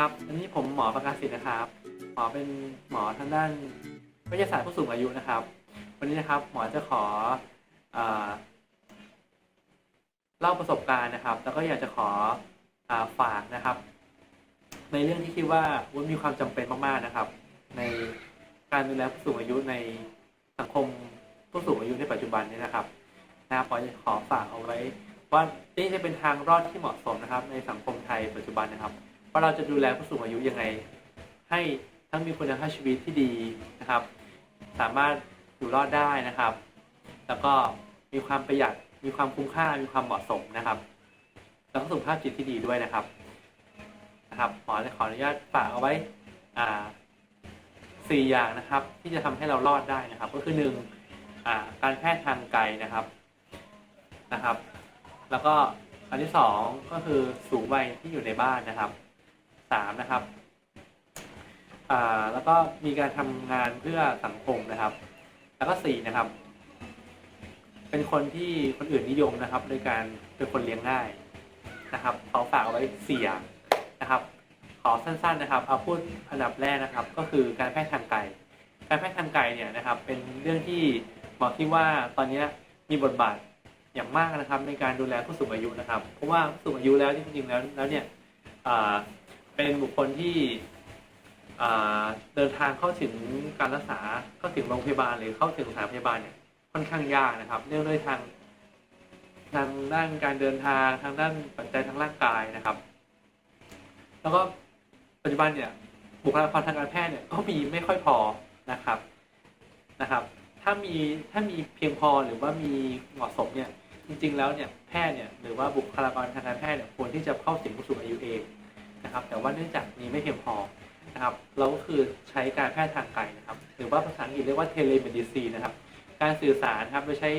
ครับ อันนี้ผมหมอประกาศสิทธิ์นะครับ หมอเป็นหมอทางด้านวิทยาศาสตร์ผู้สูงอายุนะครับ วันนี้นะครับหมอจะขอเออเล่าประสบการณ์นะครับ แล้วก็อยากจะขออาฝากนะครับ ในเรื่องที่คิดว่าว่ามีความจำเป็นมากๆนะครับ ในการดูแลผู้สูงอายุในสังคมผู้สูงอายุในปัจจุบันนี้นะครับนะครับหมอจะขอฝากเอาไว้ว่านี่จะเป็นทางรอดที่เหมาะสมนะครับ ในสังคมไทยปัจจุบันนะครับ ว่าเราจะดูแลผู้สูงอายุยังไง ให้ทั้งมีคุณภาพชีวิตที่ดีนะครับ สามารถอยู่รอดได้นะครับ แล้วก็มีความประหยัดมีความคุ้มค่ามีความเหมาะสมนะครับแล้วก็สุขภาพจิตที่ดีด้วยนะครับนะครับหมอขออนุญาตฝากเอาไว้อ่าสี่อย่างนะครับ ที่จะทำให้เรารอดได้นะครับ ก็คือหนึ่งอ่าการแพทย์ทางไกลนะครับนะครับ แล้วก็อันที่สองก็คือสูงวัยที่อยู่ในบ้านนะครับ สามนะครับอ่าแล้วก็มีการทำงานเพื่อสังคมนะครับ แล้วก็สี่นะครับ เป็นคนที่คนอื่นนิยมนะครับ โดยการเป็นคนเลี้ยงง่ายนะครับเขาฝากเอาไว้สี่อย่างนะครับ ขอสั้นๆนะครับเอาพูดอันดับแรกนะครับ ก็คือการแพทย์ทางไกลการแพทย์ทางไกลเนี่ยนะครับ เป็นเรื่องที่หมอคิดว่าตอนนี้มีบทบาทอย่างมากนะครับ ในการดูแลผู้สูงอายุนะครับ เพราะว่าผู้สูงอายุแล้วจริงๆแล้วแล้วเนี่ย เป็นบุคคลที่อ่าเดินทางเข้าถึงการรักษาเข้าถึงโรงพยาบาลหรือเข้าถึงสถานพยาบาลเนี่ยค่อนข้างยากนะครับ เนื่องด้วยทางทางด้านการเดินทางทางด้านปัจจัยทางร่างกายนะครับ แล้วก็ปัจจุบันเนี่ยบุคลากรทางการแพทย์เนี่ยก็มีไม่ค่อยพอนะครับนะครับ ถ้ามีถ้ามีเพียงพอหรือว่ามีเหมาะสมเนี่ยจริง ๆ แล้วเนี่ยแพทย์เนี่ยหรือว่าบุคลากรทางการแพทย์เนี่ยควรที่จะเข้าถึงผู้สูงอายุเอง นะครับ แต่ว่าเนื่องจากมีไม่เพียงพอนะครับ เราก็คือใช้การแพทย์ทางไกลนะครับ หรือว่าภาษาอังกฤษเรียกว่าเทเลเมดิซีนะครับ การสื่อสารครับโดยใช้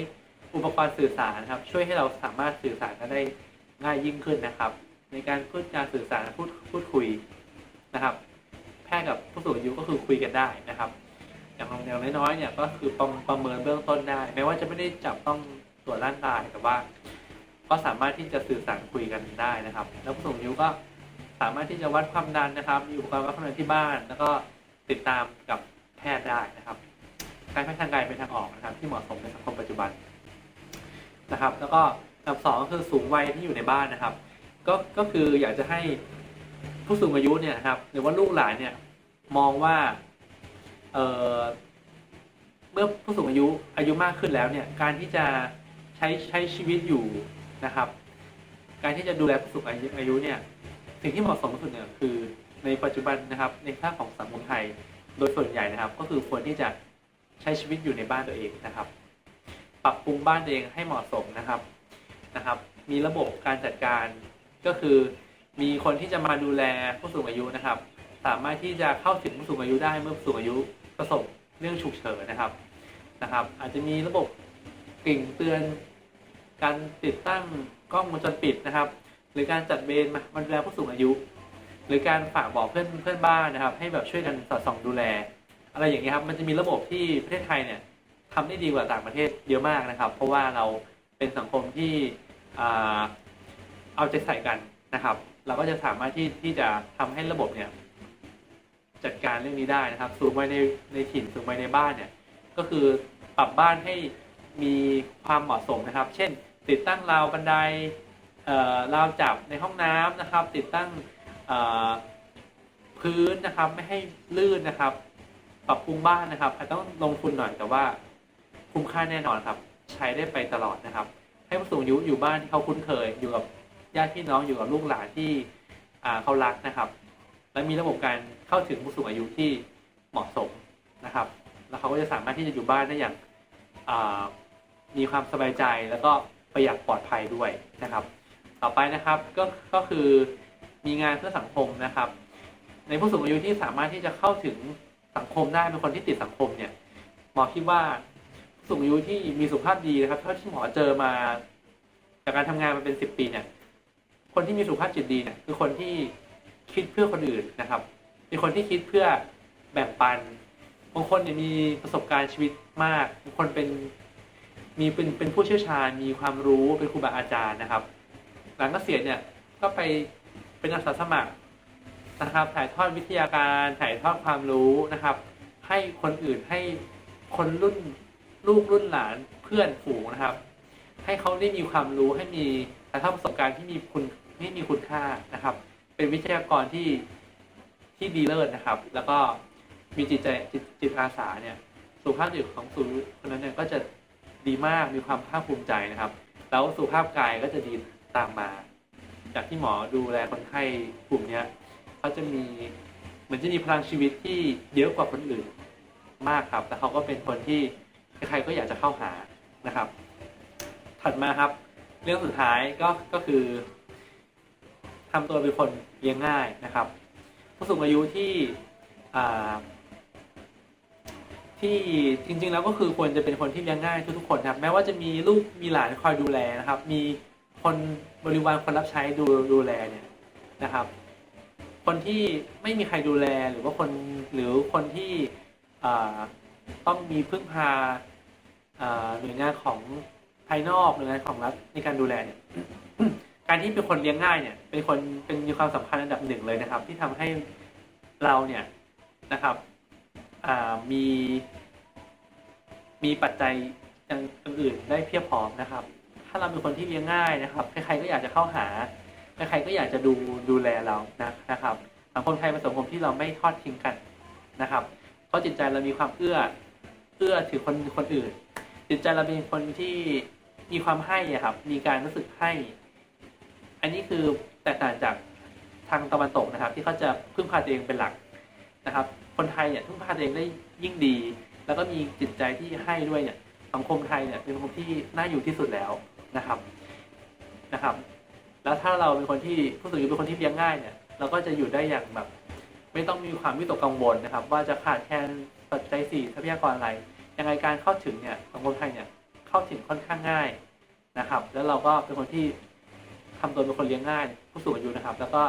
อุปกรณ์สื่อสารครับ ช่วยให้เราสามารถสื่อสารกันได้ง่ายยิ่งขึ้นนะครับ ในการพูดการสื่อสารพูดพูดคุยนะครับ แพทย์กับผู้สูงอายุก็คือคุยกันได้นะครับ อย่างอย่างน้อยๆเนี่ยก็คือประประเมินเบื้องต้นได้ แม้ว่าจะไม่ได้จับต้องตรวจร่างกายแต่ว่า ก็สามารถที่จะสื่อสารคุยกันได้นะครับ แล้วผู้สูงอายุก็ สามารถที่จะวัดความดันนะครับ มีอุปกรณ์วัดความดันที่บ้าน แล้วก็ติดตามกับแพทย์ได้นะครับ การแพทย์ทางกายเป็นทางออกนะครับ ที่เหมาะสมในสังคมปัจจุบันนะครับ แล้วก็อันดับสองก็คือสูงวัยที่อยู่ในบ้านนะครับ ก็ก็คืออยากจะให้ผู้สูงอายุเนี่ยนะครับหรือว่าลูกหลานเนี่ยมองว่าเออเมื่อผู้สูงอายุอายุมากขึ้นแล้วเนี่ยการที่จะใช้ใช้ชีวิตอยู่นะครับ การที่จะดูแลผู้สูงอายุเนี่ย สิ่งที่เหมาะสมที่สุดเนี่ยคือในปัจจุบันนะครับในภาคของสังคมไทย โดยส่วนใหญ่นะครับ ก็คือควรที่จะใช้ชีวิตอยู่ในบ้านตัวเองนะครับ ปรับปรุงบ้านตัวเองให้เหมาะสมนะครับนะครับ มีระบบการจัดการก็คือมีคนที่จะมาดูแลผู้สูงอายุนะครับ สามารถที่จะเข้าถึงผู้สูงอายุได้เมื่อผู้สูงอายุประสบเรื่องฉุกเฉินนะครับนะครับ อาจจะมีระบบกริ่งเตือน การติดตั้งกล้องวงจรปิดนะครับ รือการจัดเวรมามาดูแลผู้สูงอายุ หรือการฝากบอกเพื่อนเพื่อนบ้านนะครับ ให้แบบช่วยกันสอดส่องดูแล อะไรอย่างเงี้ยครับมันจะมีระบบที่ประเทศไทยเนี่ยทำได้ดีกว่าต่างประเทศเยอะมากนะครับ เพราะว่าเราเป็นสังคมที่อ่าเอาใจใส่กันนะครับ เราก็จะสามารถที่ที่จะทำให้ระบบเนี่ยจัดการเรื่องนี้ได้นะครับ สูงไว้ในในถิ่นสูงไว้ในบ้านเนี่ยก็คือปรับบ้านให้มีความเหมาะสมนะครับ เช่น ติดตั้งราวบันได ราวจับในห้องน้ำนะครับ ติดตั้งพื้นนะครับไม่ให้ลื่นนะครับ ปรับปรุงบ้านนะครับอาจจะต้องลงทุนหน่อยแต่ว่าคุ้มค่าแน่นอนครับ ใช้ได้ไปตลอดนะครับ ให้ผู้สูงอายุอยู่บ้านที่เขาคุ้นเคย อยู่กับญาติพี่น้องอยู่กับลูกหลานที่เขารักนะครับ และมีระบบการเข้าถึงผู้สูงอายุที่เหมาะสมนะครับ แล้วเขาก็จะสามารถที่จะอยู่บ้านได้อย่างมีความสบายใจแล้วก็ประหยัดปลอดภัยด้วยนะครับ ต่อไปนะครับก็ก็คือมีงานเพื่อสังคมนะครับ ในผู้สูงอายุที่สามารถที่จะเข้าถึงสังคมได้เป็นคนที่ติดสังคมเนี่ยหมอคิดว่าผู้สูงอายุที่มีสุขภาพดีนะครับเท่าที่หมอเจอมาจากการทำงานมาเป็นสิบปีเนี่ย คนที่มีสุขภาพจิตดีเนี่ยคือคนที่คิดเพื่อคนอื่นนะครับเป็นคนที่คิดเพื่อแบ่งปันบางคนเนี่ยมีประสบการณ์ชีวิตมากบางคนเป็นมีเป็นเป็นผู้เชี่ยวชาญ มีความรู้เป็นครูบาอาจารย์นะครับ หลังเกษียณเนี่ยก็ไปเป็นอาสาสมัครนะครับ ถ่ายทอดวิทยาการถ่ายทอดความรู้นะครับ ให้คนอื่นให้คนรุ่นลูกรุ่นหลานเพื่อนฝูงนะครับ ให้เขาได้มีความรู้ให้มีถ่ายทอดประสบการณ์ที่มีคุณที่มีคุณค่านะครับ เป็นวิทยากรที่ที่ดีเลิศนะครับ แล้วก็มีจิตใจจิตจิตอาสาเนี่ยสุขภาพจิตของสูคนนั้นเนี่ยก็จะดีมากมีความภาคภูมิใจนะครับ แล้วสุขภาพกายก็จะดี ตามมา จากที่หมอดูแลคนไข้กลุ่มเนี้ยเขาจะมีเหมือนจะมีพลังชีวิตที่เยอะกว่าคนอื่นมากครับ แต่เขาก็เป็นคนที่ใครก็อยากจะเข้าหานะครับ ถัดมาครับ เรื่องสุดท้ายก็ก็คือทำตัวเป็นคนเลี้ยงง่ายนะครับ ผู้สูงอายุที่ที่จริง ๆ แล้วก็คือควรจะเป็นคนที่เลี้ยงง่ายทุกๆคนครับ แม้ว่าจะมีลูกมีหลานคอยดูแลนะครับ มี คนบริวารคนรับใช้ดูดูแลเนี่ยนะครับ คนที่ไม่มีใครดูแลหรือว่าคนหรือคนที่ต้องมีพึ่งพาหน่วยงานของภายนอกหน่วยงานของรัฐในการดูแลเนี่ยการที่เป็นคนเลี้ยงง่ายเนี่ย เป็นคนเป็นมีความสำคัญอันดับหนึ่งเลยนะครับ ที่ทำให้เราเนี่ยนะครับมีมีปัจจัยอย่างอื่นได้เพียบพร้อมนะครับาเราเป็นคนที่เลี้ยงง่ายนะครับ ใครๆก็อยากจะเข้าหา ใครๆก็อยากจะดูดูแลเรานะนะครับสังคมไทยเป็นสังคมที่เราไม่ทอดทิ้งกันนะครับ เพราะจิตใจเรามีความเอื้อเอื้อถือคนคนอื่น จิตใจเราเป็นคนที่มีความให้อะครับ มีการรู้สึกให้ อันนี้คือแตกต่างจากทางตะวันตกนะครับ ที่เขาจะพึ่งพาตัวเองเป็นหลักนะครับ คนไทยเนี่ยพึ่งพาตัวเองได้ยิ่งดี แล้วก็มีจิตใจที่ให้ด้วยเนี่ยสังคมไทยเนี่ยเป็นสังคมที่น่าอยู่ที่สุดแล้ว นะครับนะครับ แล้วถ้าเราเป็นคนที่ผู้สูงอายุเป็นคนที่เลี้ยงง่ายเนี่ยเราก็จะอยู่ได้อย่างแบบ ไม่ต้องมีความวิตกกังวลนะครับ ว่าจะขาดแคลนปัจจัยสี่ทรัพยากรอะไรยังไงการเข้าถึงเนี่ยสังคมไทยเนี่ยเข้าถึงค่อนข้างง่ายนะครับ แล้วเราก็เป็นคนที่ทำตัวเป็นคนเลี้ยงง่าย ผู้สูงอายุนะครับ แล้วก็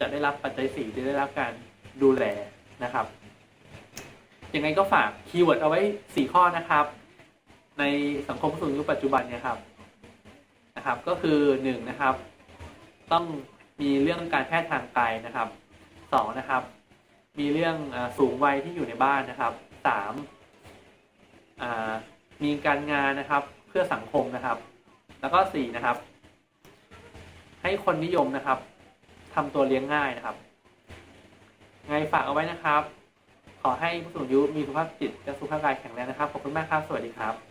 จะได้รับปัจจัยสี่จะได้รับการดูแลนะครับยังไงก็ฝากคีย์เวิร์ดเอาไว้สี่ข้อนะครับ ในสังคมผู้สูงอายุปัจจุบันเนี่ยครับ นะครับ ก็คือหนึ่งนะครับ ต้องมีเรื่องการแพทย์ทางไกลนะครับสองนะครับ มีเรื่องอสูงวัยที่อยู่ในบ้านนะครับสามมีการงานนะครับเพื่อสังคมนะครับ แล้วก็สี่นะครับ ให้คนนิยมนะครับทำตัวเลี้ยงง่ายนะครับ ไงฝากเอาไว้นะครับ ขอให้ผู้สูงอายุมีสุขภาพจิตและสุขภาพกายแข็งแรงนะครับ ขอบคุณมากครับ สวัสดีครับ